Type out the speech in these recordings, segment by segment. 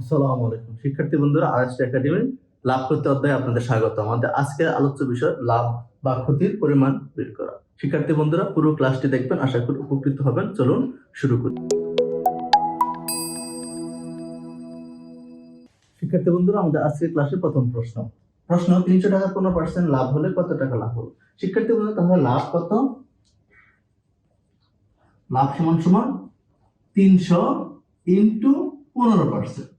আসসালামু আলাইকুম। শিক্ষার্থী বন্ধুরা, আরএস একাডেমি লাভ করতে অধ্যায়ে আপনাদের স্বাগত। আমাদের আজকের আলোচ্য বিষয় লাভ বা ক্ষতির পরিমাণ বের করা। শিক্ষার্থী বন্ধুরা, পুরো ক্লাসটি দেখবেন, আশা করি উপকৃত হবেন। চলুন শুরু করি। শিক্ষার্থী বন্ধুরা, আমাদের আজকের ক্লাসের প্রথম প্রশ্ন। প্রশ্ন, তিনশো টাকা পনেরো পার্সেন্ট লাভ হলে কত টাকা লাভ হলো? শিক্ষার্থী বন্ধুরা, তাহলে লাভ কত? লাভ সমান সমান তিনশো ইন্টু পনেরো পার্সেন্ট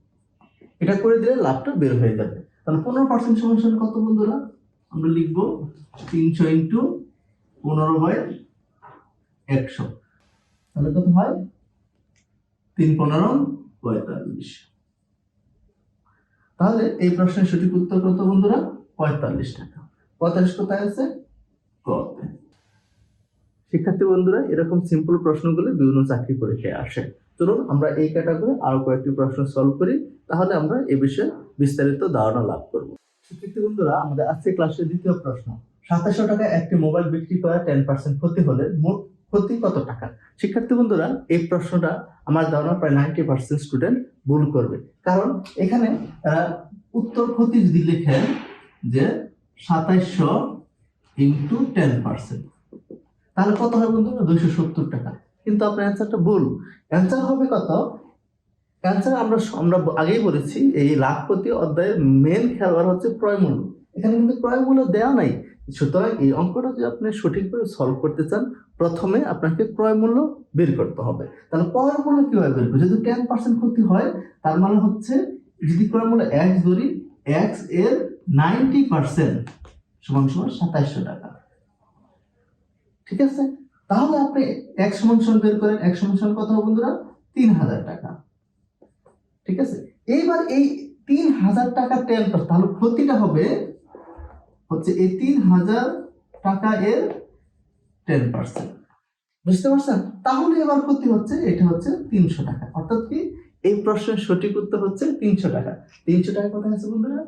এটা করে দিলে লাভটা বের হয়ে যাবে। তাহলে পনেরো পার্সেন্ট সমান কত বন্ধুরা? আমরা লিখব তিনশো ইন্টু পনেরো বাই একশো। তাহলে কত হয়? তিন পনেরো পঁয়তাল্লিশ। তাহলে এই প্রশ্নের সঠিক উত্তর কত বন্ধুরা? পঁয়তাল্লিশ টাকা। পঁয়তাল্লিশ কোথায় আছে? কতে শিক্ষার্থী বন্ধুরা, এরকম সিম্পল প্রশ্নগুলো বিভিন্ন চাকরি পরীক্ষায় আসে। চলুন আমরা এই ক্যাটাগরি আরও কয়েকটি প্রশ্ন সলভ করি, তাহলে আমরা এ বিষয়ে বিস্তারিত ধারণা লাভ করব। শিক্ষার্থী বন্ধুরা, আমাদের আজকে ক্লাসের দ্বিতীয় প্রশ্ন। সাতাশশো টাকা একটি মোবাইল বিক্রি করা টেন পার্সেন্ট ক্ষতি হলে মোট ক্ষতি কত টাকা? শিক্ষার্থী বন্ধুরা, এই প্রশ্নটা আমার ধারণা প্রায় নাইনটি পার্সেন্ট স্টুডেন্ট ভুল করবে। কারণ এখানে উত্তর ক্ষতি যদি লেখেন যে সাতাইশশো ইন্টু টেন পার্সেন্ট তাহলে কত হয় বন্ধুরা? দুইশো সত্তর টাকা। কিন্তু আপনার অ্যান্সারটা ভুল। অ্যান্সার হবে কত? অ্যান্সার আমরা আমরা আগেই বলেছি, এই লাখপতি অধ্যায়ের মেন খেলোয়াড় হচ্ছে ক্রয় মূল্য এখানে কিন্তু ক্রয় মূল্য দেওয়া নাই। সুতরাং এই অঙ্কটা যদি আপনি সঠিকভাবে সলভ করতে চান, প্রথমে আপনাকে ক্রয় মূল্য বের করতে হবে। তাহলে ক্রয় মূল্য কীভাবে বের করবে? যদি টেন পার্সেন্ট ক্ষতি হয়, তার মানে হচ্ছে যদি ক্রয় মূল্য এক্স ধরি এক্সের নাইনটি পার্সেন্ট সমান সমান সাতাইশশো টাকা। ঠিক আছে? তাহলে আপনি এক সমান বের করেন, এক সমান কত হবে বন্ধুরা? তিন হাজার টাকা। ঠিক আছে? এইবার এই তিন হাজার টাকা টেন তাহলে ক্ষতিটা হবে হচ্ছে এই তিন হাজার টাকা এর টেন পার্সেন্ট বুঝতে পারছেন? তাহলে এবার ক্ষতি হচ্ছে, এটা হচ্ছে তিনশো টাকা। অর্থাৎ কি? এই প্রশ্নের সঠিক উত্তর হচ্ছে তিনশো টাকা। তিনশো টাকা কোথায় আছে বন্ধুরা?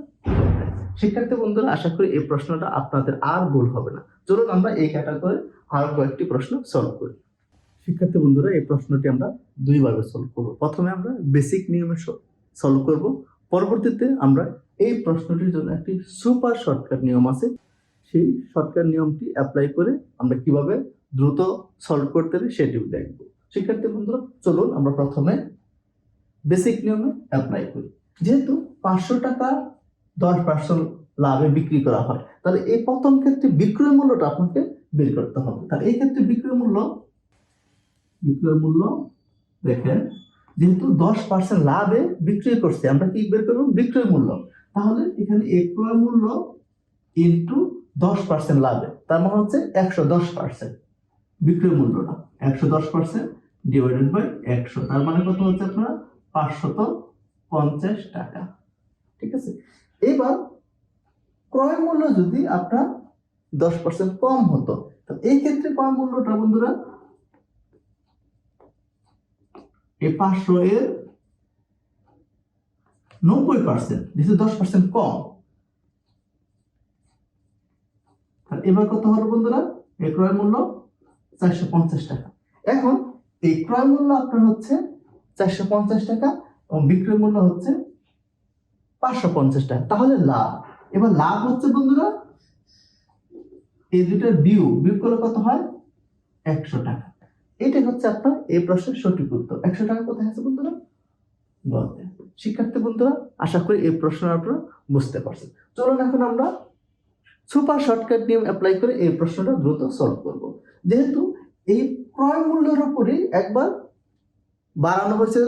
শিক্ষার্থী বন্ধুরা, আশা করি এই প্রশ্নটা আপনাদের আর ভুল হবে না। চলুন আমরা এই ক্যাটাগরি আরও কয়েকটি প্রশ্ন সলভ করি। শিক্ষার্থী বন্ধুরা, এই প্রশ্নটি আমরা দুইভাবে সলভ করব। প্রথমে আমরা বেসিক নিয়মে সলভ করব। পরবর্তীতে আমরা এই প্রশ্নটির জন্য একটি সুপার শর্টকাট নিয়ম আছে। সেই শর্টকাট নিয়মটি অ্যাপ্লাই করে আমরা কীভাবে দ্রুত সলভ করতে হবে সেটিও দেখব। শিক্ষার্থী বন্ধুরা, চলুন আমরা প্রথমে বেসিক নিয়মে অ্যাপ্লাই করি। যেহেতু পাঁচশো টাকা দশ পার্সেন্ট লাভে বিক্রি করা হয়। তাহলে এই প্রথম ক্ষেত্রে বিক্রয় মূল্যটা আপনাকে বের করতে হবে। তাহলে এই ক্ষেত্রে বিক্রয় মূল্য? বিক্রয় মূল্য দেখেন, যেহেতু দশ পার্সেন্ট লাভে বিক্রি করছে, আমরা কি বের করব? বিক্রয় মূল্য। তাহলে এখানে এই ক্রয় মূল্য ইন্টু দশ পার্সেন্ট লাভে। তার মানে হচ্ছে একশো দশ পার্সেন্ট বিক্রয় মূল্যটা। একশো দশ পার্সেন্ট ডিভাইডেড বাই একশো। তার মানে কত হচ্ছে আপনার? পাঁচশত পঞ্চাশ টাকা। ঠিক আছে? এবার ক্রয় মূল্য যদি আপনার দশ পার্সেন্ট কম হতো এই ক্ষেত্রে ক্রয় মূল্যটা বন্ধুরা? পাঁচশো এর নব্বই পার্সেন্ট দশ পার্সেন্ট কম। এবার কত হলো বন্ধুরা? এই ক্রয় মূল্য চারশো পঞ্চাশ টাকা। এখন এই ক্রয় মূল্য আপনার হচ্ছে চারশো পঞ্চাশ টাকা এবং বিক্রয় মূল্য হচ্ছে পাঁচশো পঞ্চাশ টাকা। তাহলে লাভ। এবার লাভ হচ্ছে বন্ধুরা, এই দুটার বিউ বিয়োগ করলে কত হয়? একশো টাকা। এটাই হচ্ছে আপনার এই প্রশ্নের সঠিক উত্তর। একশো টাকা কোথায় আছে বন্ধুরা? গল্পে শিক্ষার্থী বন্ধুরা, আশা করি এই প্রশ্ন আপনারা বুঝতে পারছেন। চলুন এখন আমরা সুপার শর্টকাট নিয়ম অ্যাপ্লাই করে এই প্রশ্নটা দ্রুত সলভ করব। যেহেতু এই ক্রয় মূল্যের উপরই একবার বাড়ানো হয়েছে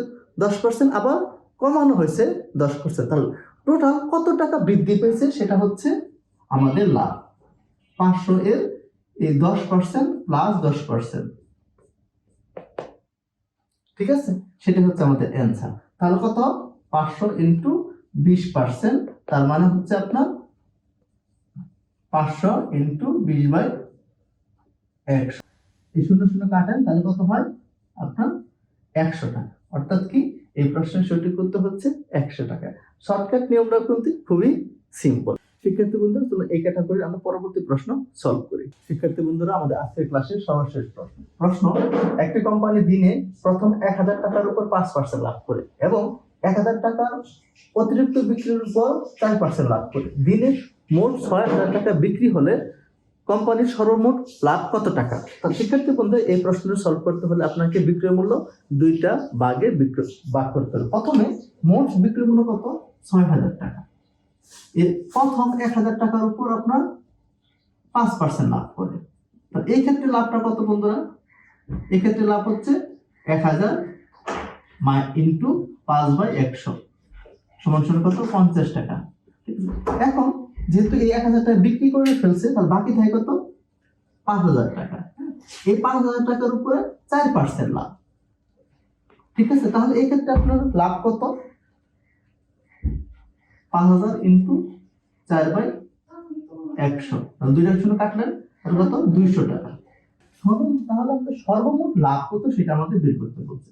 দশ পার্সেন্ট আবার কমানো হয়েছে দশ পার্সেন্ট তাহলে টোটাল কত টাকা বৃদ্ধি পেয়েছে সেটা হচ্ছে আমাদের লাভ। পাঁচশো এর এই দশ পার্সেন্ট প্লাস দশ পার্সেন্ট ঠিক আছে? সেটা হচ্ছে আমাদের অ্যান্সার তাহলে কত? পাঁচশো ইন্টু বিশ পার্সেন্ট তার মানে হচ্ছে আপনার পাঁচশো ইন্টু বিশ বাই একশো। এই শূন্য শূন্য কাটেন, তাহলে কত হয়? আপনার একশো টাকা। অর্থাৎ কি? এই প্রশ্নের সঠিক উত্তর হচ্ছে একশো টাকা। শর্টকাট নিয়মটা কিন্তু খুবই সিম্পল শিক্ষার্থী বন্ধুরা চলুন এই ক্যাটাগরি আমরা পরবর্তী প্রশ্ন সলভ করি। শিক্ষার্থী বন্ধুরা, আমাদের আজকের ক্লাসের সর্বশেষ প্রশ্ন। প্রশ্ন, একটি কোম্পানি দিনে প্রথম এক হাজার টাকার উপর পাঁচ পার্সেন্ট লাভ করে এবং এক হাজার টাকা অতিরিক্ত বিক্রির উপর চার পার্সেন্ট লাভ করে। দিনে মোট ছয় হাজার টাকা বিক্রি হলে কোম্পানির সর্বমোট লাভ কত টাকা? শিক্ষার্থী বন্ধু, এই প্রশ্নটা সলভ করতে হলে আপনাকে বিক্রয় মূল্য দুইটা ভাগে বিক্রয়, ভাগ করতে হবে। প্রথমে মোট বিক্রয় মূল্য কত? ছয় হাজার টাকা। এর প্রথম এক হাজার টাকার উপর আপনার পাঁচ পার্সেন্ট লাভ করে। এই ক্ষেত্রে লাভটা কত বন্ধুরা? এই ক্ষেত্রে লাভ হচ্ছে এক হাজার ইন্টু পাঁচ বাই একশো। সমান সমান কত? পঞ্চাশ টাকা। ঠিক আছে? এখন যেহেতু এই এক হাজার টাকা বিক্রি করে ফেলছে, তাহলে বাকি থাকে কত? পাঁচ হাজার টাকা। এই পাঁচ হাজার টাকার উপরে চার পার্সেন্ট লাভ। ঠিক আছে? তাহলে এই ক্ষেত্রে আপনার লাভ কত? পাঁচ হাজার ইন্টু চার বাই একশো। দুইটা একশো কাটলেন কত? দুইশো টাকা। তাহলে আমাদের সর্বমোট লাভ কত সেটা আমাদের বের করতে বলছে।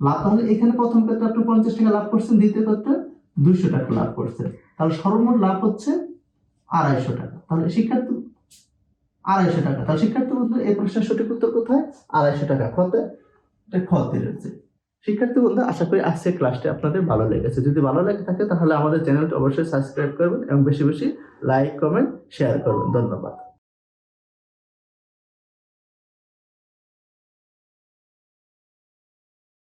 লাভ তাহলে এখানে প্রথম ক্ষেত্রে আপনি পঞ্চাশ টাকা লাভ করছেন, দ্বিতীয় ক্ষেত্রে দুইশো টাকা লাভ করছেন। তাহলে সর্বমোট লাভ হচ্ছে আড়াইশো টাকা। তাহলে শিক্ষার্থী আড়াইশো টাকা। তাহলে শিক্ষার্থী বন্ধু, এই প্রশ্নের সঠিক উত্তর কোথায়? আড়াইশো টাকা খতে। এটা খতে রয়েছে। শিক্ষার্থী বন্ধু, আশা করি আজকের ক্লাসটি আপনাদের ভালো লেগেছে। যদি ভালো লেগে থাকে, তাহলে আমাদের চ্যানেলটি অবশ্যই সাবস্ক্রাইব করবেন এবং বেশি বেশি লাইক, কমেন্ট, শেয়ার করবেন। ধন্যবাদ।